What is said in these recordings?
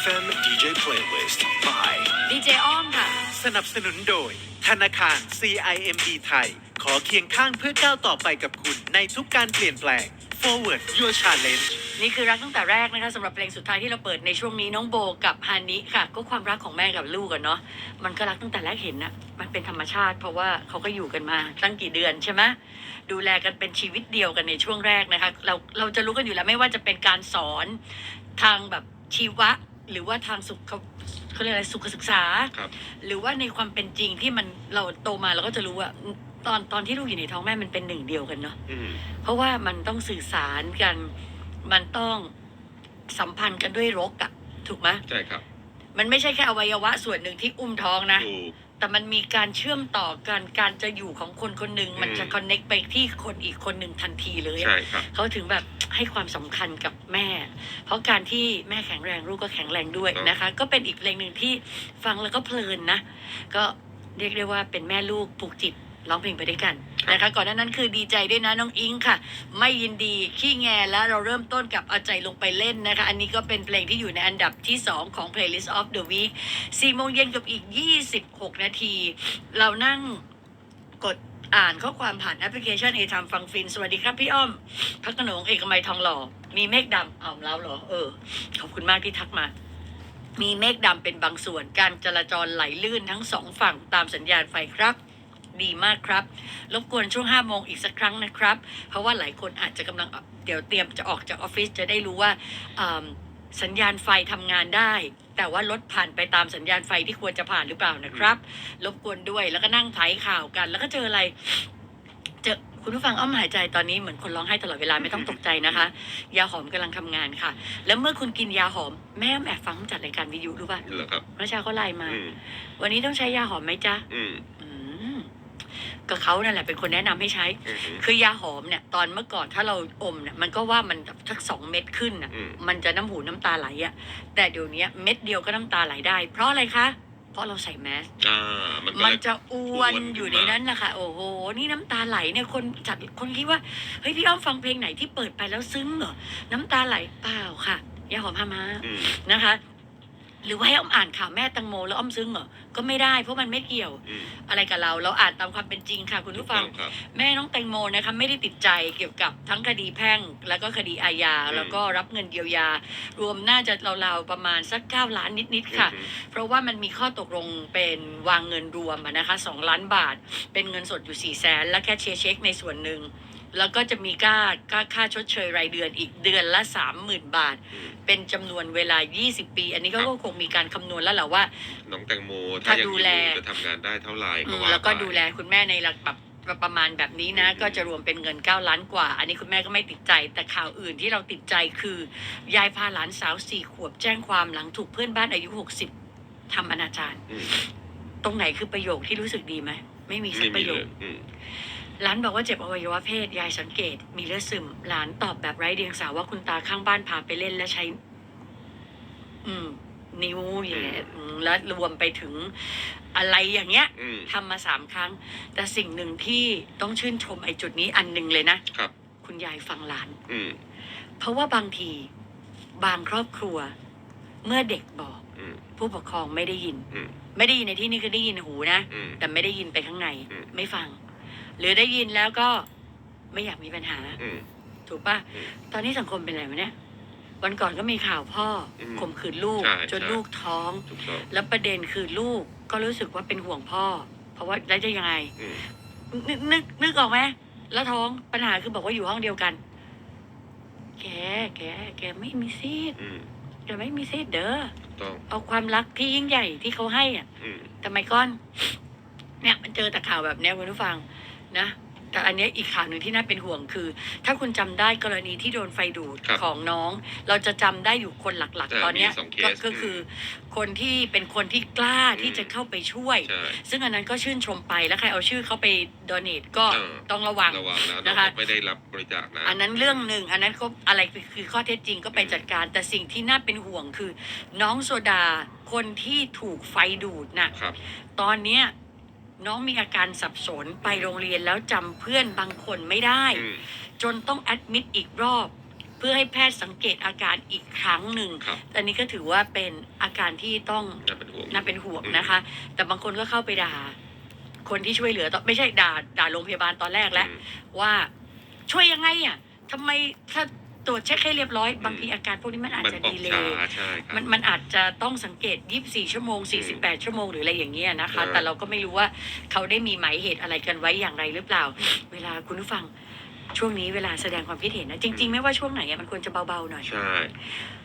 FM DJ Playlist by ดีเจอ้อมค่ะ สนับสนุนโดย ธนาคาร CIMB ไทย ขอเคียงข้างเพื่อก้าวต่อไปกับคุณในทุกการเปลี่ยนแปลง Forward Your Challenge นี่คือรักตั้งแต่แรกนะคะสำหรับเพลงสุดท้ายที่เราเปิดในช่วงนี้น้องโบกับฮานิค่ะ ก็ความรักของแม่กับลูกกันเนาะมันก็รักตั้งแต่แรกเห็นนะมันเป็นธรรมชาติ เพราะว่าเขาก็อยู่กันมาตั้งกี่เดือนใช่ไหมดูแลกันเป็นชีวิตเดียวกันในช่วงแรกนะคะ เราเราจะรู้กันอยู่แล้วไม่ว่าจะเป็นการสอนทางแบบชีวะ หรือว่าทางสุขเขาเรียกอะไรสุขศึกษา ครับ หรือว่าในความเป็นจริงที่มันเราโตมาเราก็จะรู้ว่าตอนตอนที่ลูกอยู่ในท้องแม่มันเป็นหนึ่งเดียวกันเนาะอืมเพราะว่ามันต้องสื่อสารกัน มันต้องสัมพันธ์กันด้วยรกอะถูกไหมใช่ครับมันไม่ใช่แค่อวัยวะส่วนหนึ่งที่อุ้มท้องนะ ถูก แต่มันมีการเชื่อมต่อกันการจะอยู่ของคนคนหนึ่งมันจะอืมคอนเน็กไปที่คนอีกคนหนึ่งทันทีเลยอะใช่ครับเขาถึงแบบให้ความสำคัญกับแม่ เพราะการที่แม่แข็งแรงลูกก็แข็งแรงด้วยนะคะ ก็เป็นอีกเพลงหนึ่งที่ฟังแล้วก็เพลินนะ ก็เรียกได้ว่าเป็นแม่ลูกผูกจิต ร้องเพลงไปด้วยกันนะคะก่อนหน้านั้นคือดีใจด้วยนะน้องอิงค่ะ ไม่ยินดีขี้แงแล้วเราเริ่มต้นกับเอาใจลงไปเล่นนะคะ อันนี้ก็เป็นเพลงที่อยู่ในอันดับที่ 2 ของ playlist of the week 4โมงเย็นกับอีก 26 นาที เรานั่งกดอ่านข้อความผ่านแอปพลิเคชันเอทามฟังฟิน สวัสดีครับพี่อ้อม พักกระหนงเอกมัยทองหล่อ มีเมฆดำเอาแล้วเหรอ เออ ขอบคุณมากที่ทักมา มีเมฆดำเป็นบางส่วน การจราจรไหลลื่นทั้งสองฝั่งตามสัญญาณไฟครับ ดีมากครับ รบกวนช่วง5โมงอีกสักครั้งนะครับ เพราะว่าหลายคนอาจจะกำลังเดี๋ยวเตรียมจะออกจากออฟฟิศจะได้รู้ว่าอ่าสัญญาณไฟทำงานได้ แต่ว่ารถผ่านไปตามสัญญาณไฟที่ควรจะผ่านหรือเปล่านะครับ รบกวนด้วยแล้วก็นั่งไถข่าวกัน แล้วก็เจออะไรเจอคุณผู้ฟังอ้อมหายใจตอนนี้เหมือนคนร้องไห้ตลอดเวลาไม่ต้องตกใจนะคะ ยาหอมกำลังทำงานค่ะ แล้วเมื่อคุณกินยาหอมแม่แอบฟังจัดรายการวิทยุรู้ป่ะเหรอครับเมื่อเช้าเขาไลน์มาอืมวันนี้ต้องใช้ยาหอมไหมจ๊ะอืมอืม ก็เขานั่นแหละเป็นคนแนะนำให้ใช้ อืมคือยาหอมเนี่ยตอนเมื่อก่อนถ้าเราอมเนี่ยมันก็ว่ามันสักสองเม็ดขึ้นน่ะอืม มันจะน้ำหูน้ำตาไหลอะแต่เดี๋ยวนี้เม็ดเดียวก็น้ำตาไหลได้ เพราะอะไรคะ เพราะเราใส่แมส อ่ามันก็มันเลย จะอวนอวนอยู่ขึ้ในนมานั้นแหละค่ะ โอ้โห นี่น้ำตาไหลเนี่ยคนจัดคนคิดว่า เฮ้ยพี่อ้อมฟังเพลงไหนที่เปิดไปแล้วซึ้งเหรอ น้ำตาไหลเปล่าค่ะยาหอมพามาอืม นะคะ หรือว่าให้อ้อมอ่านข่าวแม่ตังโม แล้วอ้อมซึ้งเหรอ ก็ไม่ได้เพราะมันไม่เกี่ยว อืมอะไรกับเรา เราอ่านตามความเป็นจริงค่ะ คุณผู้ฟัง ถูกต้องครับ แม่น้องแตงโมนะคะไม่ได้ติดใจเกี่ยวกับทั้งคดีแพ่ง แล้วก็คดีอาญาอืม แล้วก็รับเงินเยียวยา รวมน่าจะราวๆประมาณสักเก้าล้านนิด ๆ ค่ะ อืม เพราะว่ามันมีข้อตกลงเป็นวางเงินรวมอะนะคะสองล้านบาท เป็นเงินสดอยู่สี่แสน และแค่เชียร์เช็คในส่วนหนึ่ง แล้วก็จะมีค่าค่าค่าชดเชยรายเดือนอีกเดือนละสามหมื่นบาทอืมเป็นจำนวนเวลา 20 ปี อันนี้ก็ครับคงมีการคำนวณแล้วแหละว่า น้องแตงโม ถ้าถ้ายังดูอยู่แลจะทำงานได้เท่าไหร่อืก็มว่าแล้วก็ไปดูแลคุณแม่ในระดับประมาณแบบนี้นะอืมก็จะรวมเป็นเงิน 9 ล้านกว่า อันนี้คุณแม่ก็ไม่ติดใจ แต่ข่าวอื่นที่เราติดใจคือยายพาหลานสาวสี่ขวบแจ้งความหลังถูกเพื่อนบ้านอายุ 60ทำอนาจาร อืมตรงไหนคือประโยคที่รู้สึกดีไหมไม่มีสัไม่กปมีระโยเลค ยอืม หลานบอกว่าเจ็บอวัยวะเพศยายสังเกต มีเลือดซึมหลานตอบแบบไร้เดียงสาว่าคุณตาข้างบ้านพาไปเล่นและใช้ อืม นิ้วอย่างเงี้ยอืมแล้วรวมไปถึงอะไรอย่างเงี้ยอืม ทำมาสามครั้ง แต่สิ่งหนึ่งที่ต้องชื่นชมไอ้จุดนี้อันหนึ่งเลยนะครับ คุณยายฟังหลาน อืม เพราะว่าบางที บางครอบครัว เมื่อเด็กบอก อืม ผู้ปกครองไม่ได้ยิน อืม ไม่ได้ยินในที่นี้คือได้ยินหูนะ อืม แต่ไม่ได้ยินไปข้างใน อืม ไม่ฟัง หรือได้ยินแล้วก็ไม่อยากมีปัญหา อืม ถูกปะอืมตอนนี้สังคมเป็นอะไรวะเนี่ย วันก่อนก็มีข่าวพ่ออมข่มขืนลูก ใช่จนใช่ ลูกท้อง ถูกต้องแล้วประเด็นคือลูกก็รู้สึกว่าเป็นห่วงพ่อ เพราะว่าแล้วจะยังไง อืมนึกนึกนึกออกไหมแล้วท้องปัญหาคือบอกว่าอยู่ห้องเดียวกัน แกแกแกไม่มีซีดอืมแกไม่มีซีดเด้อถูกต้องเอาความรักที่ยิ่งใหญ่ที่เขาให้อะอืม ทำไมก้อน เนี่ยมันเจอแต่ข่าวแบบเนี้ยคุณผู้ฟัง นะแต่อันเนี้ยอีกข่าวหนึ่งที่น่าเป็นห่วงคือ ถ้าคุณจำได้กรณีที่โดนไฟดูดครับของน้อง เราจะจำได้อยู่คนหลักอ่าๆตอนเนี้ยมีสองเคก็สก็คือคนที่เป็นคนที่กล้าที่อืมจะเข้าไปช่วยใช่ซึ่งอันนั้นก็ชื่นชมไปแล้วใครเอาชื่อเขาไปด o เน a t ก็เออต้องระวังระวังนะนะคะเราก็ไม่ได้รับบริจาคนะอันนั้นเรื่องหนึ่งอันนั้นก็อะไรคือคือข้อเท็จจริงก็ไปจัดการ แต่สิ่งที่น่าเป็นห่วงคือ น้องโซดาคนที่ถูกไฟดูดน่ะครับตอนเนี้ย น้องมีอาการสับสนไปโรงเรียนแล้วจำเพื่อนบางคนไม่ได้ อืม จนต้องแอดมิดอีกรอบพื่อให้แพทย์สังเกตอาการอีกครั้งหนึ่งครับอันนี้ก็ถือว่าเป็นอาการที่ต้องน่าเป็นห่วง น่าเป็นห่วงอืมนะคะ แต่บางคนก็เข้าไปด่า คนที่ช่วยเหลือตอนไม่ใช่ด่าด่าโรงพยาบาลตอนแรกแล้วอืมว่าช่วยยังไงอะทำไมถ้า ตรวจเช็คให้เรียบร้อยอืมบางทีอาการพวกนี้มันอาจมันจะออกดีเลช้าย์ใช่ครับมันมันอาจจะต้องสังเกต 24 ชั่วโมง 48 ชั่วโมงหรืออะไรอย่างเงี้ยนะคะใช่แต่เราก็ไม่รู้ว่าเขาได้มีหมายเหตุอะไรกันไว้อย่างไรหรือเปล่า เวลาคุณผู้ฟังช่วงนี้เวลาแสดงความคิดเห็นนะจริง ๆ ไม่ว่าช่วงไหนอะมันควรจะเบาๆหน่อยใช่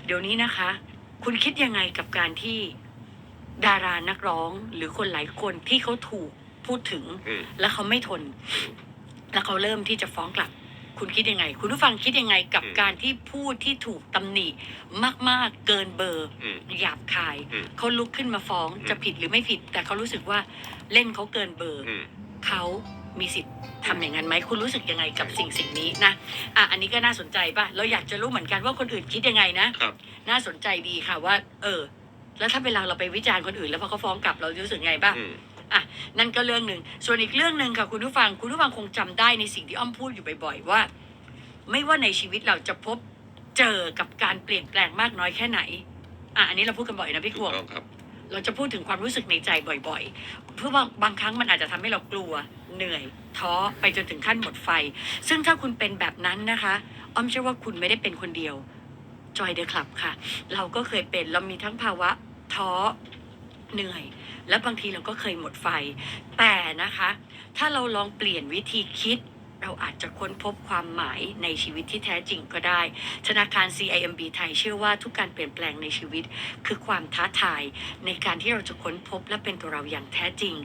เดี๋ยวนี้นะคะ คุณคิดยังไงกับการที่ดารานักร้องหรือคนหลายคนที่เขาถูกพูดถึงอืมแล้วเขาไม่ทน แล้วเขาเริ่มที่จะฟ้องกลับ คุณคิดยังไง คุณผู้ฟังคิดยังไงกับอืมการที่พูดที่ถูกตำหนิมาก ๆ เกินเบอร์ อืมหยาบคาย อืมเขาลุกขึ้นมาฟ้องอืม จะผิดหรือไม่ผิด แต่เขารู้สึกว่าเล่นเขาเกินเบอร์ อืม เขามีสิทธิ์ทำอย่างนั้นไหม คุณรู้สึกยังไงกับสิ่งสิ่งนี้นะ อะ อันนี้ก็น่าสนใจป่ะ เราอยากจะรู้เหมือนกันว่าคนอื่นคิดยังไงนะ ครับ น่าสนใจดีค่ะว่า เออ แล้วถ้าเวลาเราไปวิจารณ์คนอื่น แล้วพอเขาฟ้องกลับเรารู้สึกไงบ้างอืม อะนั่นก็เรื่องหนึ่งส่วนอีกเรื่องหนึ่งค่ะคุณผู้ฟังคุณผู้ฟังคงจำได้ในสิ่งที่อ้อมพูดอยู่บ่อยๆว่า ไม่ว่าในชีวิตเราจะพบเจอกับการเปลี่ยนแปลงมากน้อยแค่ไหนอะอันนี้เราพูดกันบ่อยนะพี่ถูขกวงต้องครับเราจะพูดถึงความรู้สึกในใจบ่อยๆ เพื่อบางบางครั้งมันอาจจะทำให้เรากลัวเหนื่อย ท้อไปจนถึงขั้นหมดไฟ ซึ่งถ้าคุณเป็นแบบนั้นนะคะ อ้อมเชื่อว่าคุณไม่ได้เป็นคนเดียวจอยเดอะคลับค่ะ เราก็เคยเป็นเรามีทั้งภาวะท้อ เหนื่อย และบางทีเราก็เคยหมดไฟ แต่นะคะ ถ้าเราลองเปลี่ยนวิธีคิด เราอาจจะค้นพบความหมายในชีวิตที่แท้จริงก็ได้ ธนาคาร CIMB ไทยเชื่อว่าทุกการเปลี่ยนแปลงในชีวิต คือความท้าทายในการที่เราจะค้นพบและเป็นตัวเราอย่างแท้จริง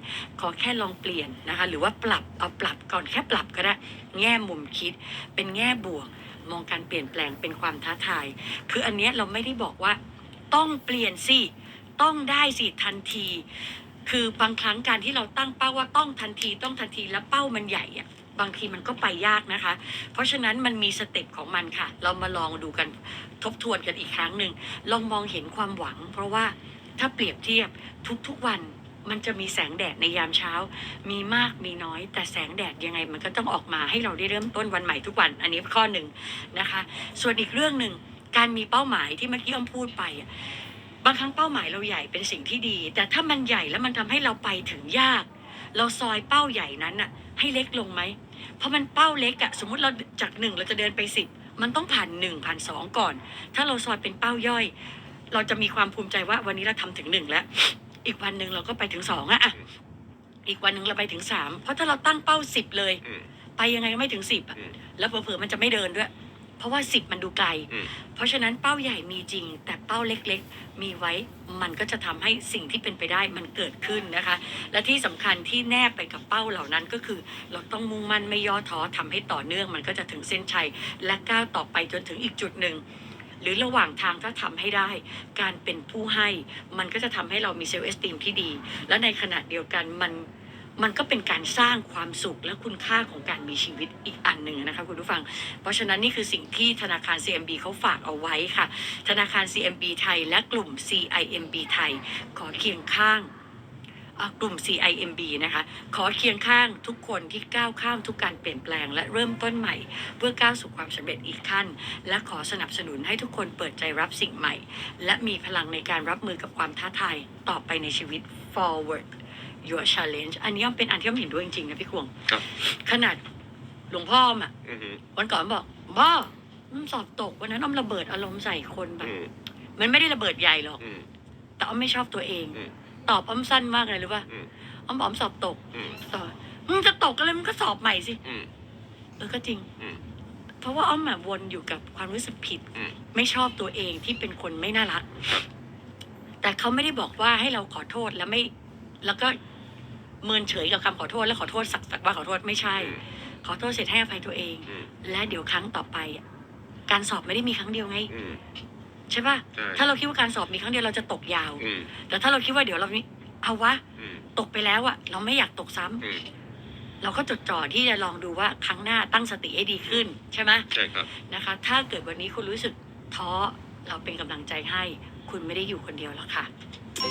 ขอแค่ลองเปลี่ยนนะคะ หรือว่าปรับเอาปรับก่อนแค่ปรับก็ได้ แง่มุมคิด เป็นแง่บวก มองการเปลี่ยนแปลงเป็นความท้าทาย คืออันเนี้ยเราไม่ได้บอกว่า ต้องเปลี่ยนสิ ต้องได้สิทันที คือบางครั้งการที่เราตั้งเป้าว่าต้องทันทีต้องทันทีแล้วเป้ามันใหญ่อะบางทีมันก็ไปยากนะคะ เพราะฉะนั้นมันมีสเต็ปของมันค่ะ เรามาลองดูกันทบทวนกันอีกครั้งหนึ่งลองมองเห็นความหวัง เพราะว่าถ้าเปรียบเทียบทุกๆวันมันจะมีแสงแดดในยามเช้า มีมากมีน้อย แต่แสงแดดยังไงมันก็ต้องออกมาให้เราได้เริ่มต้นวันใหม่ทุกวัน อันนี้ข้อหนึ่งนะคะ ส่วนอีกเรื่องหนึ่งการมีเป้าหมายที่เมื่อกี้อ้อมพูดไปอะ บางครั้งเป้าหมายเราใหญ่เป็นสิ่งที่ดี แต่ถ้ามันใหญ่แล้วมันทำให้เราไปถึงยาก เราซอยเป้าใหญ่นั้นน่ะให้เล็กลงไหม เพราะมันเป้าเล็กอะสมมุติเราจากหนึ่งเราจะเดินไปสิบมันต้องผ่านหนึ่งผ่านสองก่อน ถ้าเราซอยเป็นเป้าย่อย เราจะมีความภูมิใจว่าวันนี้เราทำถึงหนึ่งแล้ว อีกวันหนึ่งเราก็ไปถึงสองอะอะอีกวันหนึ่งเราไปถึงสามเพราะถ้าเราตั้งเป้าสิบเลยอืมไปยังไงก็ไม่ถึงสิบอะอืมแล้วเผลอๆมันจะไม่เดินด้วย เพราะว่าสิบมันดูไกล อืม เพราะฉะนั้นเป้าใหญ่มีจริง แต่เป้าเล็กๆ มีไว้มันก็จะทำให้สิ่งที่เป็นไปได้มันเกิดขึ้นนะคะ และที่สำคัญที่แนบไปกับเป้าเหล่านั้นก็คือ เราต้องมุ่งมั่นไม่ย่อท้อทำให้ต่อเนื่องมันก็จะถึงเส้นชัย และก้าวต่อไปจนถึงอีกจุดหนึ่ง หรือระหว่างทางถ้าทำให้ได้ การเป็นผู้ให้ มันก็จะทำให้เรามีเซลล์เอสติมที่ดี และในขณะเดียวกันมัน มันก็เป็นการสร้างความสุขและคุณค่าของการมีชีวิตอีกอันหนึ่งนะคะคุณผู้ฟัง เพราะฉะนั้นนี่คือสิ่งที่ธนาคาร CMB เขาฝากเอาไว้ค่ะ ธนาคาร CMB ไทยและกลุ่ม CIMB ไทย ขอเคียงข้างกลุ่ม CIMB นะคะ ขอเคียงข้างทุกคนที่ก้าวข้ามทุกการเปลี่ยนแปลง และเริ่มต้นใหม่ เพื่อก้าวสู่ความสำเร็จอีกขั้น และขอสนับสนุนให้ทุกคนเปิดใจรับสิ่งใหม่ และมีพลังในการรับมือกับความท้าทายต่อไปในชีวิต forward your challenge อันนี้ย่อมเป็นอันที่ย่อมเห็นด้วยจริงๆนะพี่ควงครับ ขนาดหลวงพ่อมอะอืมอืมวันก่อนบอกพ่ออืมสอบตกวันนั้นอ้อมระเบิดอารมณ์ใส่คนแบบ อืมมันไม่ได้ระเบิดใหญ่หรอก อืม แต่อ้อมไม่ชอบตัวเอง อืมตอบอ้อมสั้นมากเลยหรือว่าอืม อ้อมบอกอ้อมสอบตกอืมต่อมึงจะตกกันเลยมึงก็สอบใหม่สิ อืม เออก็จริง อืมเพราะว่าอ้อมแบบวนอยู่กับความรู้สึกผิด อืม ไม่ชอบตัวเองที่เป็นคนไม่น่ารักครับแต่เขาไม่ได้บอกว่าให้เราขอโทษแล้วไม่ แล้วก็ เมินเฉยกับคำขอโทษแล้วขอโทษสักสักว่าขอโทษไม่ใช่อืมขอโทษเสร็จให้อภัยตัวเองอืมและเดี๋ยวครั้งต่อไปอะการสอบไม่ได้มีครั้งเดียวไงอืมใช่ป่ะใช่ถ้าเราคิดว่าการสอบมีครั้งเดียวเราจะตกยาวอืมแต่ถ้าเราคิดว่าเดี๋ยวเรามีเอาวะอืมตกไปแล้วอะเราไม่อยากตกซ้ำอืมเราก็จดจ่อที่จะลองดูว่าครั้งหน้าตั้งสติให้ดีขึ้นใช่ไหมใช่ครับนะคะ ถ้าเกิดวันนี้คุณรู้สึกท้อเราเป็นกำลังใจให้ คุณไม่ได้อยู่คนเดียวแล้วค่ะ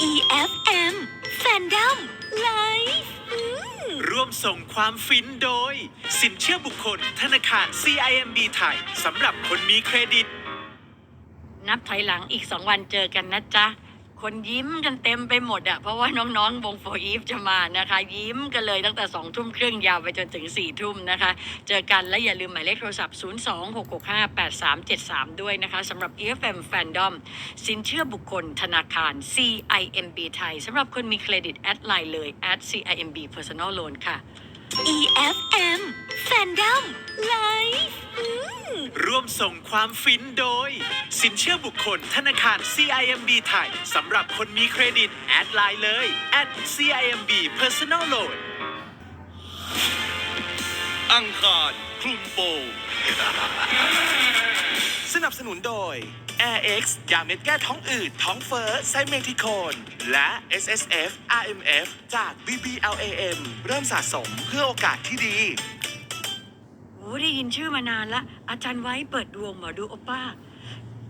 EFM Fandom Live อืมร่วมส่งความฟินโดย สินเชื่อบุคคล ธนาคาร CIMB ไทยสำหรับคนมีเครดิต นับถอยหลังอีกสองวันเจอกันนะจ๊ะ คนยิ้มกันเต็มไปหมดอะเพราะว่าน้องๆวงโฟอีฟจะมานะคะ ยิ้มกันเลยตั้งแต่สองทุ่มครึ่งยาวไปจนถึงสี่ทุ่มนะคะ เจอกันและอย่าลืมหมายเลขโทรศัพท์ 0 2 6 6 5 8 3 7 3 ด้วยนะคะสำหรับ EFM Fandom สินเชื่อบุคคลธนาคาร CIMB ไทยสำหรับคนมีเครดิตแอดไลน์เลย at CIMB Personal Loan ค่ะ EFM Fandom Live อืมร่วมส่งความฟินโดย สินเชื่อบุคคลธนาคาร CIMB ไทยสำหรับคนมีเครดิต แอดไลน์เลย at CIMB Personal Loan อังคารคลุมโปงสนับสนุนโดย Air X ยาเม็ดแก้ท้องอืด ท้องเฟ้อไซเมทิโคน และ SSF RMF จาก BBLAM เริ่มสะสมเพื่อโอกาสที่ดี โอ้ได้ยินชื่อมานานละ อาจารย์ไว้เปิดดวงหมอดูโอป้า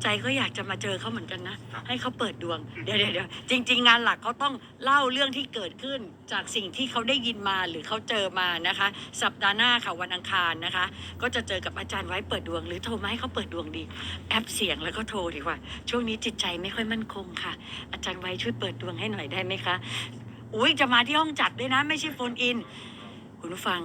ใจก็อยากจะมาเจอเขาเหมือนกันนะ ให้เขาเปิดดวงเดี๋ยวเดี๋ยวเดี๋ยวจริง ๆ งานหลักเขาต้องเล่าเรื่องที่เกิดขึ้นจากสิ่งที่เขาได้ยินมาหรือเขาเจอมานะคะ สัปดาห์หน้าค่ะวันอังคารนะคะ ก็จะเจอกับอาจารย์ไว้เปิดดวง หรือโทรมาให้เขาเปิดดวงดี แอปเสียงแล้วก็โทรดีกว่า ช่วงนี้จิตใจไม่ค่อยมั่นคงค่ะ อาจารย์ไว้ช่วยเปิดดวงให้หน่อยได้ไหมคะอุ้ยจะมาที่ห้องจัดด้วยนะ ไม่ใช่โฟนอิน คุณผู้ฟัง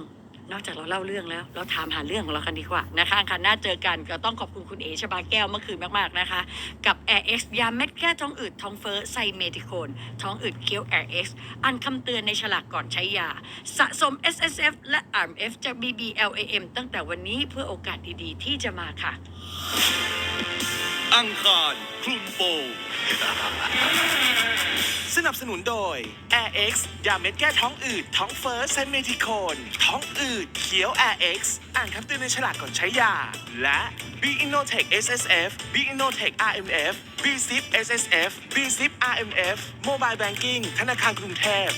นอกจากเราเล่าเรื่องแล้ว เราถามหาเรื่องของเรากันดีกว่านะคะอังค่ะหน้าเจอกันก็ต้องขอบคุณคุณเอชบาแก้วเมื่อคืนมากๆนะคะ กับ Air X ยาเม็ดแก้ท้องอืดท้องเฟ้อไซเมทิโคนท้องอืดเคี้ยว Air X อันคำเตือนในฉลากก่อนใช้ยา สะสม S S F และ R M F จาก B B L A M ตั้งแต่วันนี้เพื่อโอกาสดีๆ ที่จะมาค่ะ อังคารคลุมโปง สนับสนุนโดย Air X ยาเม็ดแก้ท้องอืด ท้องเฟ้อไซเมทิโคน ท้องอืดเขียว Air X อ่านคำเตือนในฉลากก่อนใช้ยา และ B Innotech SSF B Innotech RMF B Zip SSF B Zip RMF Mobile Banking ธนาคารกรุงเทพ